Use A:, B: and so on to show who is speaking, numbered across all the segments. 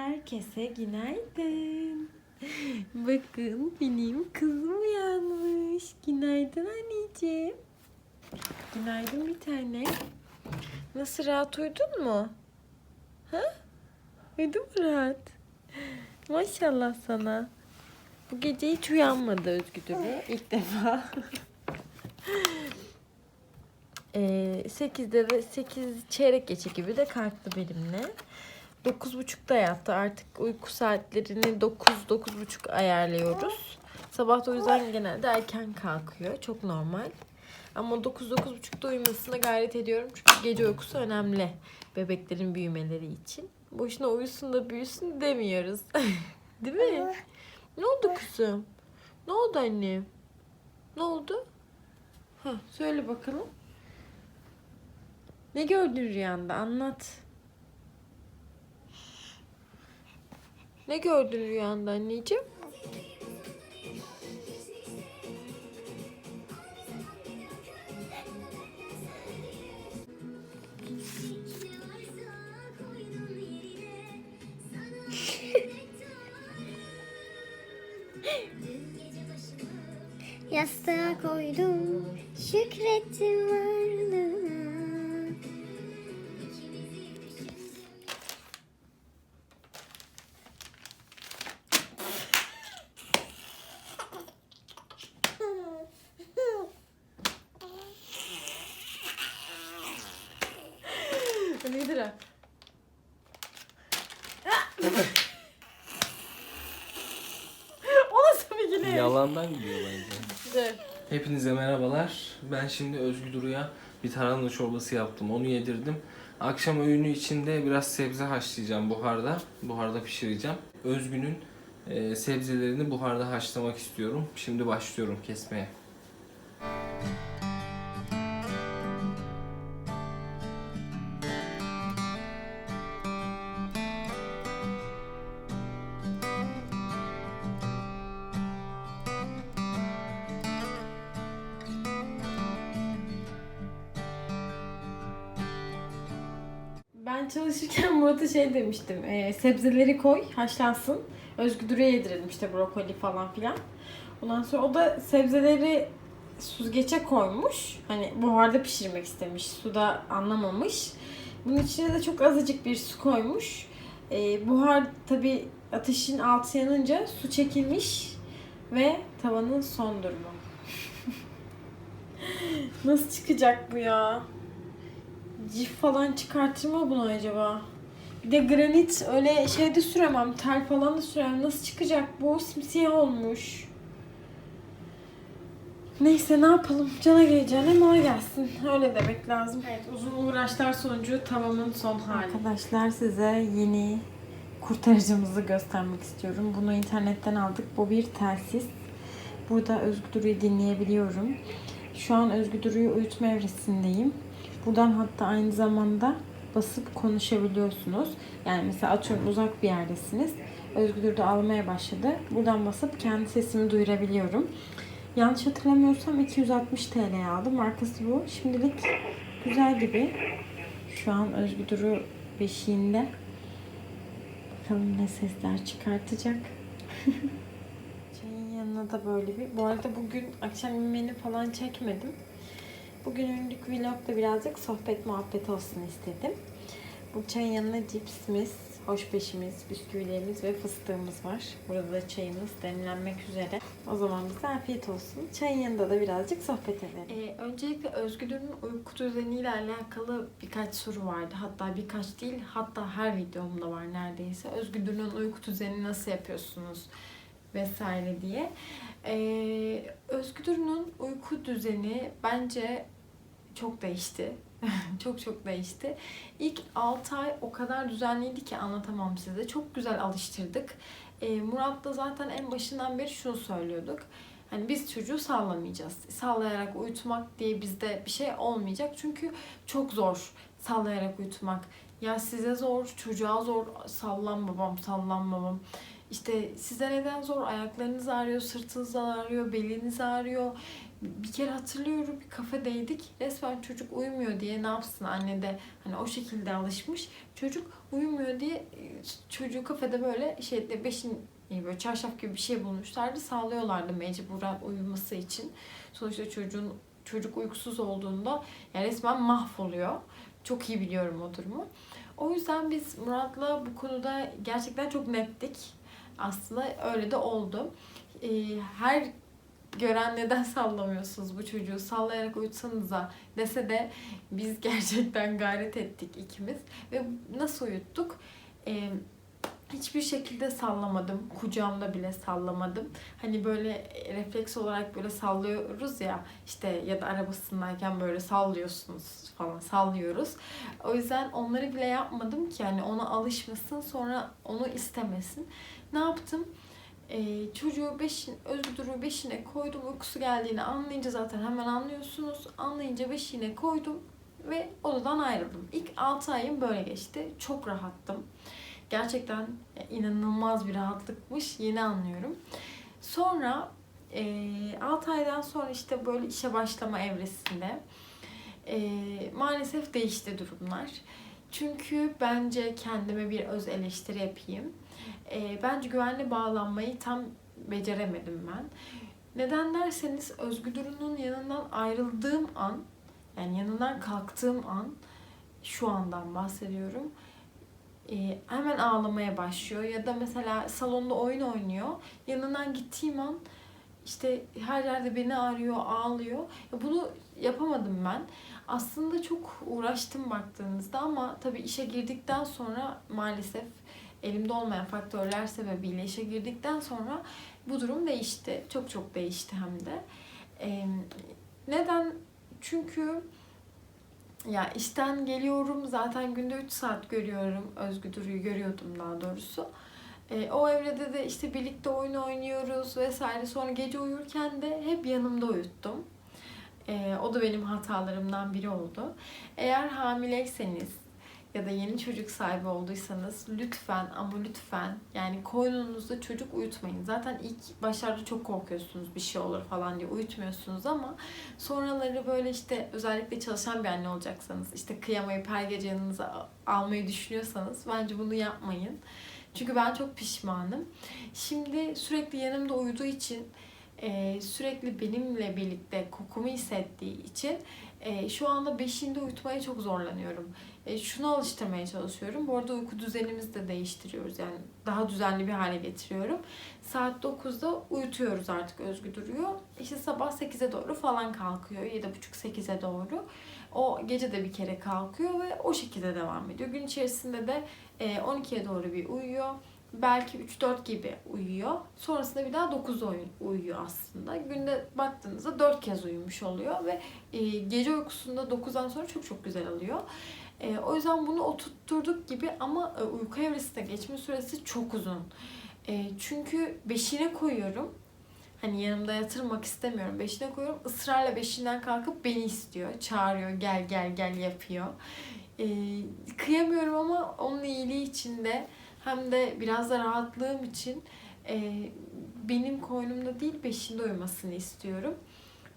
A: Herkese günaydın. Bakın benim kızım uyanmış. Günaydın anneciğim. Günaydın bir tane. Nasıl rahat uyudun mu? Ha? Uyudun mu rahat? Maşallah sana. Bu gece hiç uyanmadı Özgüdür'ü ilk defa. Ee, 8'de de 8 çeyrek geçe gibi de kalktı benimle. 9.30'da yattı. Artık uyku saatlerini 9-9.30 ayarlıyoruz. Sabah da o yüzden genelde erken kalkıyor. Çok normal. Ama 9-9.30'da uyumasına gayret ediyorum. Çünkü gece uykusu önemli. Bebeklerin büyümeleri için. Boşuna uyusun da büyüsün demiyoruz. Değil mi? Ne oldu kızım? Ne oldu annem? Ne oldu? Ha, söyle bakalım. Ne gördün rüyanda? Anlat. Ne gördün rüyanda anneciğim?
B: Yastığa koydum, şükrettim varlığına.
C: Yalandan gidiyor bence. Hepinize merhabalar. Ben şimdi Özgür Duru'ya bir tarhana çorbası yaptım. Onu yedirdim. Akşam öğünü içinde biraz sebze haşlayacağım buharda. Buharda pişireceğim. Özgün'ün e, sebzelerini buharda haşlamak istiyorum. Şimdi başlıyorum kesmeye.
A: Çalışırken Murat'a şey demiştim. e, sebzeleri koy, haşlansın. Özgür'e yedirelim işte brokoli falan filan. Ondan sonra o da sebzeleri süzgece koymuş. Hani buharda pişirmek istemiş. Suda anlamamış. Bunun içine de çok azıcık bir su koymuş. E, buhar tabi ateşin altı yanınca su çekilmiş ve tavanın son durumu. Nasıl çıkacak bu ya? Cif falan çıkartır mı bunu acaba? Bir de granit öyle şeyde süremem. Tel falan da süremem. Nasıl çıkacak bu? Simsiyah olmuş. Neyse ne yapalım? Cana geleceğine bana gelsin. Öyle demek lazım. Evet uzun uğraşlar sonucu tavamın son hali. Arkadaşlar size yeni kurtarıcımızı göstermek istiyorum. Bunu internetten aldık. Bu bir telsiz. Burada Özgür Duru'yu dinleyebiliyorum. Şu an Özgür Duru'yu uyutma evresindeyim. Buradan hatta aynı zamanda basıp konuşabiliyorsunuz. Yani mesela atıyorum uzak bir yerdesiniz. Özgür de almaya başladı. Buradan basıp kendi sesimi duyurabiliyorum. Yanlış hatırlamıyorsam 260 TL'ye aldım. Markası bu. Şimdilik güzel gibi. Şu an Özgür Duru beşiğinde. Bakalım ne sesler çıkartacak. Çayın yanına da böyle bir. Bu arada bugün akşam yemeğini falan çekmedim. Bugünlük vlogda birazcık sohbet muhabbet olsun istedim. Bu çayın yanına cipsimiz, hoşbeşimiz, bisküvilerimiz ve fıstığımız var. Burada da çayımız demlenmek üzere. O zaman bize afiyet olsun. Çayın yanında da birazcık sohbet edelim. Ee, öncelikle Özgür'ün uyku düzeniyle alakalı birkaç soru vardı. Hatta birkaç değil, hatta her videomda var neredeyse. Özgür'ün uyku düzenini nasıl yapıyorsunuz vesaire diye. Ee, Özgür'ün uyku düzeni bence çok değişti. çok çok değişti. İlk 6 ay o kadar düzenliydi ki anlatamam size. Çok güzel alıştırdık. Ee, Murat da zaten en başından beri şunu söylüyorduk. Hani biz çocuğu sallamayacağız. Sallayarak uyutmak diye bizde bir şey olmayacak. Çünkü çok zor sallayarak uyutmak. Ya size zor, çocuğa zor. Sallan babam, sallan babam. İşte size neden zor? Ayaklarınız ağrıyor, sırtınız ağrıyor, beliniz ağrıyor. Bir kere hatırlıyorum bir kafedeydik. Resmen çocuk uyumuyor diye ne yapsın anne de hani o şekilde alışmış. Çocuk uyumuyor diye e, çocuğu kafede böyle şeyde beşin yani böyle çarşaf gibi bir şey bulmuşlardı. Sağlıyorlardı mecburen uyuması için. Sonuçta çocuğun çocuk uykusuz olduğunda yani resmen mahvoluyor. Çok iyi biliyorum o durumu. O yüzden biz Murat'la bu konuda gerçekten çok nettik. Aslında öyle de oldu. Ee, her gören neden sallamıyorsunuz bu çocuğu sallayarak uyutsanıza dese de biz gerçekten gayret ettik ikimiz. Ve nasıl uyuttuk? Ee, hiçbir şekilde sallamadım. Kucağımda bile sallamadım. Hani böyle refleks olarak böyle sallıyoruz ya işte ya da arabasındayken böyle sallıyorsunuz falan sallıyoruz. O yüzden onları bile yapmadım ki hani ona alışmasın sonra onu istemesin. Ne yaptım? Ee, çocuğu beşin, Özgür'ü beşine koydum. Uykusu geldiğini anlayınca zaten hemen anlıyorsunuz. Anlayınca beşiğine koydum ve odadan ayrıldım. İlk 6 ayım böyle geçti. Çok rahattım. Gerçekten inanılmaz bir rahatlıkmış. Yeni anlıyorum. Sonra 6 aydan sonra işte böyle işe başlama evresinde e, maalesef değişti durumlar. Çünkü bence kendime bir öz eleştiri yapayım. E, bence güvenli bağlanmayı tam beceremedim ben. Neden derseniz Özgür Duru'nun yanından ayrıldığım an, yani yanından kalktığım an, şu andan bahsediyorum. E, hemen ağlamaya başlıyor ya da mesela salonda oyun oynuyor. Yanından gittiğim an işte her yerde beni arıyor, ağlıyor. Ya Bunu yapamadım ben. Aslında çok uğraştım baktığınızda ama tabii işe girdikten sonra maalesef elimde olmayan faktörler sebebiyle işe girdikten sonra bu durum değişti. Çok çok değişti hem de. Ee, neden? Çünkü ya işten geliyorum zaten günde 3 saat görüyorum. Özgür Duru'yu görüyordum daha doğrusu. Ee, o evrede de işte birlikte oyun oynuyoruz vesaire. Sonra gece uyurken de hep yanımda uyuttum. Ee, o da benim hatalarımdan biri oldu. Eğer hamileyseniz ya da yeni çocuk sahibi olduysanız lütfen ama lütfen yani koynunuzda çocuk uyutmayın. Zaten ilk başlarda çok korkuyorsunuz bir şey olur falan diye uyutmuyorsunuz ama sonraları böyle işte özellikle çalışan bir anne olacaksanız işte kıyamayıp her gece yanınıza almayı düşünüyorsanız bence bunu yapmayın. Çünkü ben çok pişmanım. Şimdi sürekli yanımda uyuduğu için e, sürekli benimle birlikte kokumu hissettiği için e, şu anda beşinde uyutmaya çok zorlanıyorum. E, şunu alıştırmaya çalışıyorum. Bu arada uyku düzenimizi de değiştiriyoruz. Yani daha düzenli bir hale getiriyorum. Saat 9'da uyutuyoruz artık Özgü duruyor. İşte sabah 8'e doğru falan kalkıyor. 7.30-8'e doğru. O gece de bir kere kalkıyor ve o şekilde devam ediyor. Gün içerisinde de e, 12'ye doğru bir uyuyor. Belki 3-4 gibi uyuyor. Sonrasında bir daha 9'da uyu- uyuyor aslında. Günde baktığınızda 4 kez uyumuş oluyor ve e, gece uykusunda 9'dan sonra çok çok güzel alıyor. E, o yüzden bunu oturtturduk gibi ama e, uyku evresinde geçme süresi çok uzun. E, çünkü beşine koyuyorum. Hani yanımda yatırmak istemiyorum. Beşine koyuyorum. Israrla beşinden kalkıp beni istiyor. Çağırıyor. Gel gel gel yapıyor. E, kıyamıyorum ama onun iyiliği için de hem de biraz da rahatlığım için e, benim koynumda değil beşinde uyumasını istiyorum.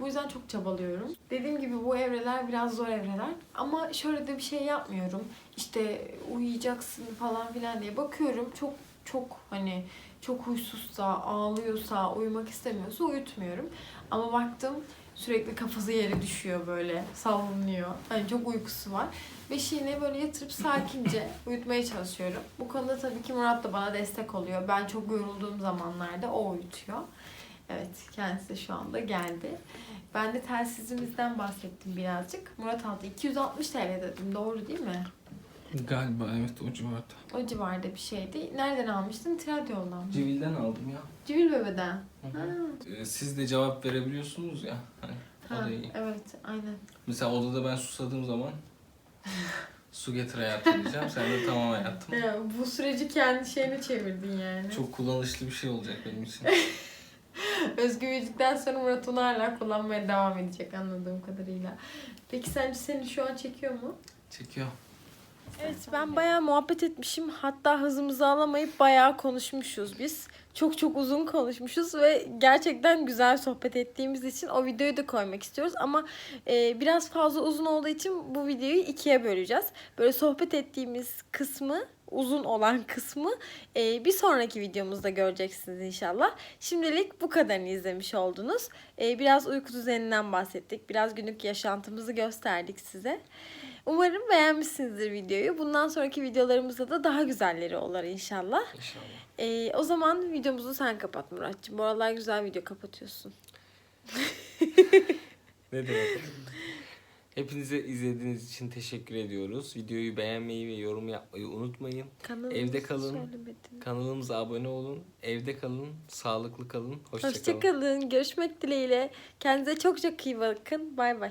A: Bu yüzden çok çabalıyorum. Dediğim gibi bu evreler biraz zor evreler. Ama şöyle de bir şey yapmıyorum. İşte uyuyacaksın falan filan diye bakıyorum. Çok çok hani çok huysuzsa, ağlıyorsa, uyumak istemiyorsa uyutmuyorum. Ama baktım sürekli kafası yere düşüyor böyle, sallanıyor. Hani çok uykusu var. Beşiğine böyle yatırıp sakince uyutmaya çalışıyorum. Bu konuda tabii ki Murat da bana destek oluyor. Ben çok yorulduğum zamanlarda o uyutuyor. Evet, kendisi de şu anda geldi. Ben de telsizimizden bahsettim birazcık. Murat aldı. 260 TL dedim. Doğru değil mi?
C: Galiba evet o civarda.
A: O civarda bir şeydi. Nereden almıştın? Trendyol'dan mı?
C: Civil'den aldım ya.
A: Civil Bebe'den.
C: Hı
A: Ha,
C: hı. Ee, Siz de cevap verebiliyorsunuz ya. Hani o
A: ha,
C: da iyi.
A: evet, aynen.
C: Mesela odada ben susadığım zaman su getir hayatım diyeceğim. Sen de tamam hayatım.
A: Ya, bu süreci kendi şeyine çevirdin yani.
C: Çok kullanışlı bir şey olacak benim için.
A: Özgürlükten sonra Murat onu hala kullanmaya devam edecek anladığım kadarıyla. Peki sence seni şu an çekiyor mu?
C: Çekiyor.
A: Evet ben bayağı muhabbet etmişim. Hatta hızımızı alamayıp bayağı konuşmuşuz biz. Çok çok uzun konuşmuşuz ve gerçekten güzel sohbet ettiğimiz için o videoyu da koymak istiyoruz. Ama e, biraz fazla uzun olduğu için bu videoyu ikiye böleceğiz. Böyle sohbet ettiğimiz kısmı uzun olan kısmı e, bir sonraki videomuzda göreceksiniz inşallah. Şimdilik bu kadarını izlemiş oldunuz. E, biraz uyku düzeninden bahsettik. Biraz günlük yaşantımızı gösterdik size. Umarım beğenmişsinizdir videoyu. Bundan sonraki videolarımızda da daha güzelleri olur inşallah.
C: İnşallah.
A: E, o zaman videomuzu sen kapat Muratcığım. Bu aralar güzel video kapatıyorsun.
C: Ne demek? Hepinize izlediğiniz için teşekkür ediyoruz. Videoyu beğenmeyi ve yorum yapmayı unutmayın.
A: Kanalımızı
C: Evde kalın.
A: söylemedin.
C: Kanalımıza abone olun. Evde kalın. Sağlıklı kalın. Hoşça kalın.
A: Hoşçakalın. Görüşmek dileğiyle. Kendinize çok çok iyi bakın. Bay bay.